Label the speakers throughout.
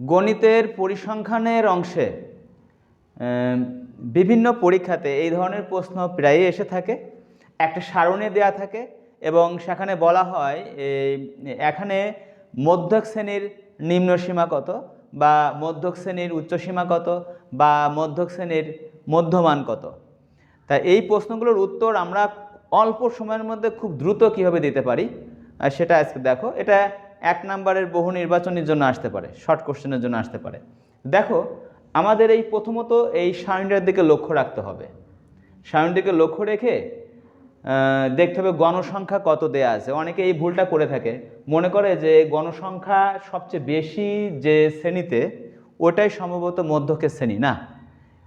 Speaker 1: গণিতের পরিসংখ্যানের অংশে বিভিন্ন পরীক্ষাতে এই ধরনের প্রশ্ন প্রায়ই এসে থাকে। একটা সারণী দেয়া থাকে এবং সেখানে বলা হয় এখানে মধ্যক শ্রেণির নিম্ন সীমা কত বা মধ্যক শ্রেণির উচ্চ সীমা কত বা মধ্যক শ্রেণির মধ্যমান কত। তা এই প্রশ্নগুলোর উত্তর আমরা অল্প সময়ের মধ্যে খুব দ্রুত কীভাবে দিতে পারি সেটা আজকে দেখো। এটা এক নম্বরের বহু নির্বাচনের জন্য আসতে পারে শর্ট কোশ্চেনের জন্য আসতে পারে। দেখো, আমাদের এই প্রথমত এই সারণীটার দিকে লক্ষ্য রাখতে হবে। সারণীর দিকে লক্ষ্য রেখে দেখতে হবে গণসংখ্যা কত দেয়া আছে। অনেকে এই ভুলটা করে থাকে। মনে করে যে গণসংখ্যা সবচেয়ে বেশি যে শ্রেণীতে, ওটাই সম্ভবত মধ্যকের শ্রেণি, না?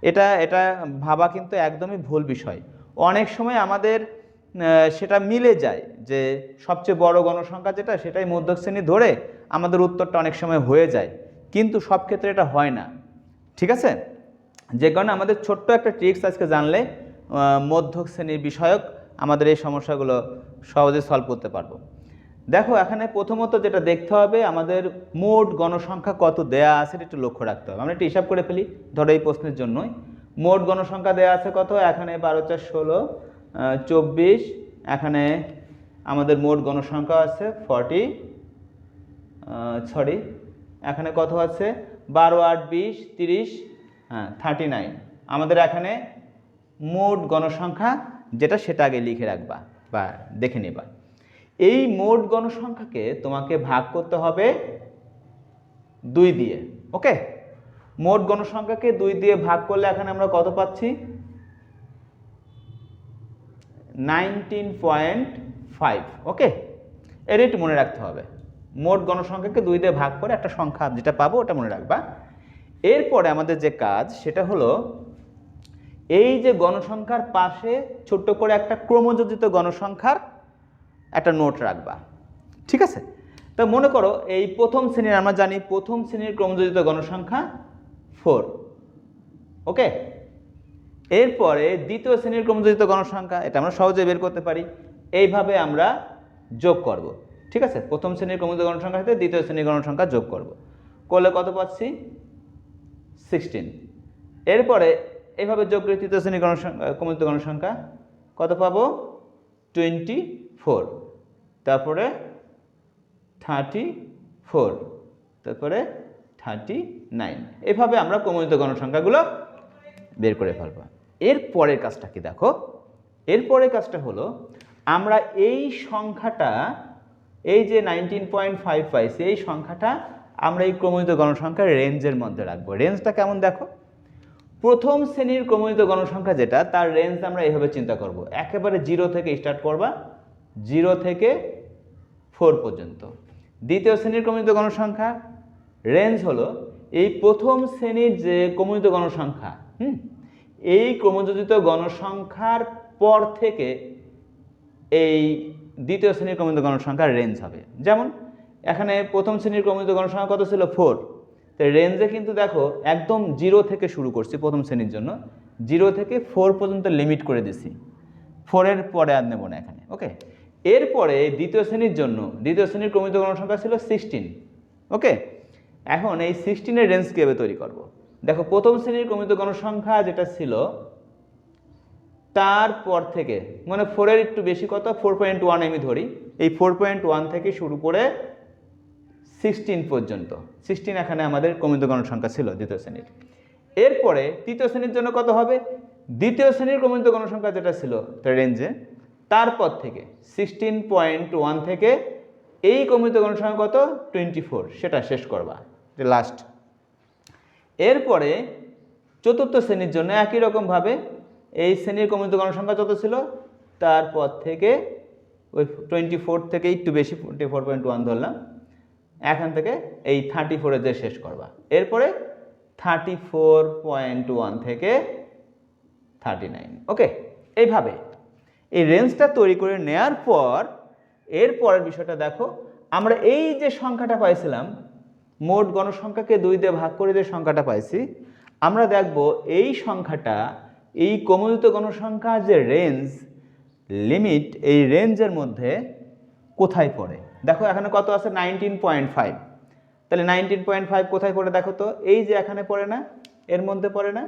Speaker 1: এটা এটা ভাবা কিন্তু একদমই ভুল বিষয়। অনেক সময় আমাদের সেটা মিলে যায় যে সবচেয়ে বড় গণসংখ্যা যেটা, সেটাই মধ্যক শ্রেণি ধরে আমাদের উত্তরটা অনেক সময় হয়ে যায়। কিন্তু সব ক্ষেত্রে এটা হয় না। ঠিক আছে? যে কারণে আমাদের ছোট্ট একটা ট্রিক্স আজকে জানলে মধ্যক শ্রেণির বিষয়ক আমাদের এই সমস্যাগুলো সহজে সলভ করতে পারব। দেখো, এখানে প্রথমত যেটা দেখতে হবে, আমাদের মোট গণসংখ্যা কত দেয়া আছে এটা একটু লক্ষ্য রাখতে হবে। আমরা একটু হিসাব করে ফেলি, ধরো এই প্রশ্নের জন্যই। মোট গণসংখ্যা দেয়া আছে কত? এখানে বারো, চার, ষোলো। চব্বিশ। এখানে আমাদের মোট গণসংখ্যা আছে ফর্টি সরি, এখানে কত আছে? বারো, আট, বিশ, তিরিশ হ্যাঁ থার্টি নাইন। আমাদের এখানে মোট গণসংখ্যা যেটা সেটা আগে লিখে রাখবা বা দেখে নেবা। এই মোট গণসংখ্যাকে তোমাকে ভাগ করতে হবে দুই দিয়ে, ওকে? মোট গণসংখ্যাকে দুই দিয়ে ভাগ করলে এখানে আমরা কত পাচ্ছি? নাইনটিন পয়েন্ট ফাইভ ওকে এর একটু মনে রাখতে হবে। মোট গণসংখ্যাকে দুই দিয়ে ভাগ করে একটা সংখ্যা যেটা পাবো ওটা মনে রাখবা। এরপরে আমাদের যে কাজ, সেটা হলো এই যে গণসংখ্যার পাশে ছোট্ট করে একটা ক্রমযোজিত গণসংখ্যার একটা নোট রাখবা। ঠিক আছে? তা মনে করো এই প্রথম শ্রেণির, আমরা জানি প্রথম শ্রেণির ক্রমযোজিত গণসংখ্যা ফোর ওকে এরপরে দ্বিতীয় শ্রেণির ক্রমযোজিত গণসংখ্যা, এটা আমরা সহজে বের করতে পারি। এইভাবে আমরা যোগ করব। ঠিক আছে? প্রথম শ্রেণির ক্রমযোজিত গণসংখ্যার সাথে দ্বিতীয় শ্রেণির গণসংখ্যা যোগ করব। করলে কত পাচ্ছি? সিক্সটিন এরপরে এইভাবে যোগ করে তৃতীয় শ্রেণির গণসংখ্যা, ক্রমযোজিত গণসংখ্যা কত পাবো? টোয়েন্টি ফোর তারপরে থার্টি ফোর তারপরে থার্টি নাইন এভাবে আমরা ক্রমযোজিত গণসংখ্যাগুলো বের করে ফেলব। এর পরের কাজটা কি দেখো? এর পরের কাজটা হলো, আমরা এই সংখ্যাটা, এই যে নাইনটিন পয়েন্ট ফাইভ পাইছি এই সংখ্যাটা আমরা এই ক্রমযুক্ত গণসংখ্যার রেঞ্জের মধ্যে রাখব। রেঞ্জটা কেমন দেখো? প্রথম শ্রেণির ক্রমযুক্ত গণসংখ্যা যেটা, তার রেঞ্জ আমরা এইভাবে চিন্তা করব। একেবারে জিরো থেকে স্টার্ট করবা জিরো থেকে ফোর পর্যন্ত। দ্বিতীয় শ্রেণির ক্রমযুক্ত গণসংখ্যা, রেঞ্জ হলো, এই প্রথম শ্রেণির যে ক্রমযুক্ত গণসংখ্যা, হুম এই ক্রমযোজিত গণসংখ্যার পর থেকে এই দ্বিতীয় শ্রেণির ক্রমিত গণসংখ্যার রেঞ্জ হবে। যেমন, এখানে প্রথম শ্রেণির ক্রমিত গণসংখ্যা কত ছিল? ফোর তো রেঞ্জে কিন্তু দেখো, একদম জিরো থেকে শুরু করছি প্রথম শ্রেণির জন্য। জিরো থেকে ফোর পর্যন্ত লিমিট করে দিছি। ফোরের পরে আর নেব না এখানে ওকে এরপরে দ্বিতীয় শ্রেণির জন্য, দ্বিতীয় শ্রেণির ক্রমিত গণসংখ্যা ছিল সিক্সটিন ওকে এখন এই সিক্সটিনের রেঞ্জ কীভাবে তৈরি করব। দেখো, প্রথম শ্রেণির ক্রমিত গণসংখ্যা যেটা ছিল, তারপর থেকে মানে ফোরের একটু বেশি কত? ফোর পয়েন্ট ওয়ান আমি ধরি। এই ফোর পয়েন্ট ওয়ান থেকে শুরু করে সিক্সটিন পর্যন্ত। সিক্সটিন এখানে আমাদের কমিত গণসংখ্যা ছিল দ্বিতীয় শ্রেণির। এরপরে তৃতীয় শ্রেণির জন্য কত হবে? দ্বিতীয় শ্রেণির ক্রমিত গণসংখ্যা যেটা ছিল রেঞ্জে তারপর থেকে সিক্সটিন পয়েন্ট ওয়ান থেকে এই ক্রমিত গণসংখ্যা কত? টোয়েন্টি ফোর সেটা শেষ করবা। লাস্ট এরপরে চতুর্থ শ্রেণির জন্য একই রকমভাবে এই শ্রেণির কমিত গণসংখ্যা যত ছিল, তারপর থেকে ওই টোয়েন্টি ফোর থেকে একটু বেশি টোয়েন্টি ফোর পয়েন্ট ওয়ান ধরলাম। এখান থেকে এই থার্টি ফোরে যে শেষ করবা। এরপরে থার্টি ফোর পয়েন্ট ওয়ান থেকে থার্টি নাইন ওকে এইভাবে। এই রেঞ্জটা তৈরি করে নেয়ার পর এর পরের বিষয়টা দেখো। আমরা এই যে সংখ্যাটা পাইছিলাম মোট গণসংখ্যাকে দুই দিয়ে ভাগ করে যে সংখ্যাটা পাইছি, আমরা দেখব এই সংখ্যাটা, এই কমিত গণসংখ্যার যে রেঞ্জ লিমিট এই রেঞ্জের মধ্যে কোথায় পড়ে? দেখো এখানে কত আছে? নাইনটিন পয়েন্ট ফাইভ তাহলে নাইনটিন পয়েন্ট ফাইভ কোথায় পড়ে দেখো তো? এই যে এখানে পড়ে না, এর মধ্যে পড়ে না?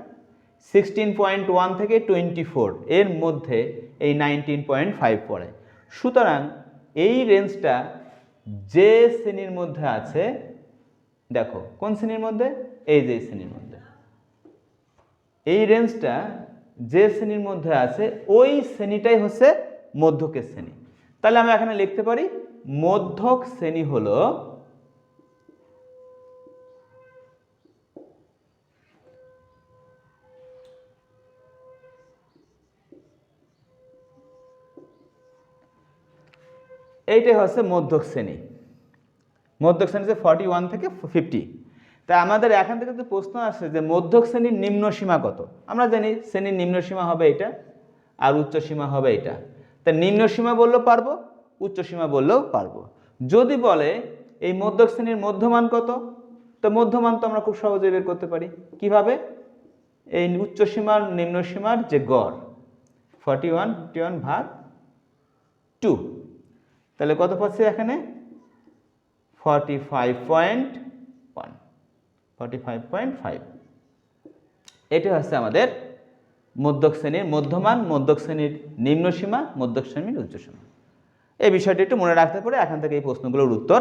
Speaker 1: সিক্সটিন পয়েন্ট ওয়ান থেকে টোয়েন্টি ফোর এর মধ্যে এই নাইনটিন পয়েন্ট ফাইভ পড়ে। সুতরাং এই রেঞ্জটা যে শ্রেণির মধ্যে আছে দেখো, কোন শ্রেণির মধ্যে? এই যে শ্রেণির মধ্যে। এই রেঞ্জটা যে শ্রেণির মধ্যে আছে, ওই শ্রেণীটাই হচ্ছে মধ্যকের শ্রেণি। তাহলে আমরা এখানে লিখতে পারি, মধ্যক শ্রেণি হলো এইটাই হচ্ছে মধ্যক শ্রেণি। মধ্যক শ্রেণি যে ফর্টি ওয়ান থেকে ফিফটি তাই আমাদের এখান থেকে যে প্রশ্ন আসছে যে মধ্যক শ্রেণির নিম্ন সীমা কত? আমরা জানি শ্রেণির নিম্ন সীমা হবে এটা আর উচ্চ সীমা হবে এটা। তা নিম্ন সীমা বললেও পারব, উচ্চ সীমা বললেও পারব। যদি বলে এই মধ্যক শ্রেণির মধ্যমান কত? তো মধ্যমান তো আমরা খুব সহজে বের করতে পারি। কীভাবে? এই উচ্চ সীমার নিম্ন সীমার যে গড় ফর্টি ওয়ান ফিফটি ওয়ান ভাগ টু তাহলে কত পাচ্ছি এখানে? Forty five point one forty five point five এটি হচ্ছে আমাদের মধ্যক শ্রেণির মধ্যমান, মধ্যক শ্রেণির নিম্নসীমা মধ্যক শ্রেণির উচ্চসীমা এই বিষয়টি একটু মনে রাখতে পারে, এখান থেকে এই প্রশ্নগুলোর উত্তর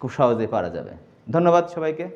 Speaker 1: খুব সহজেই পারা যাবে। ধন্যবাদ সবাইকে।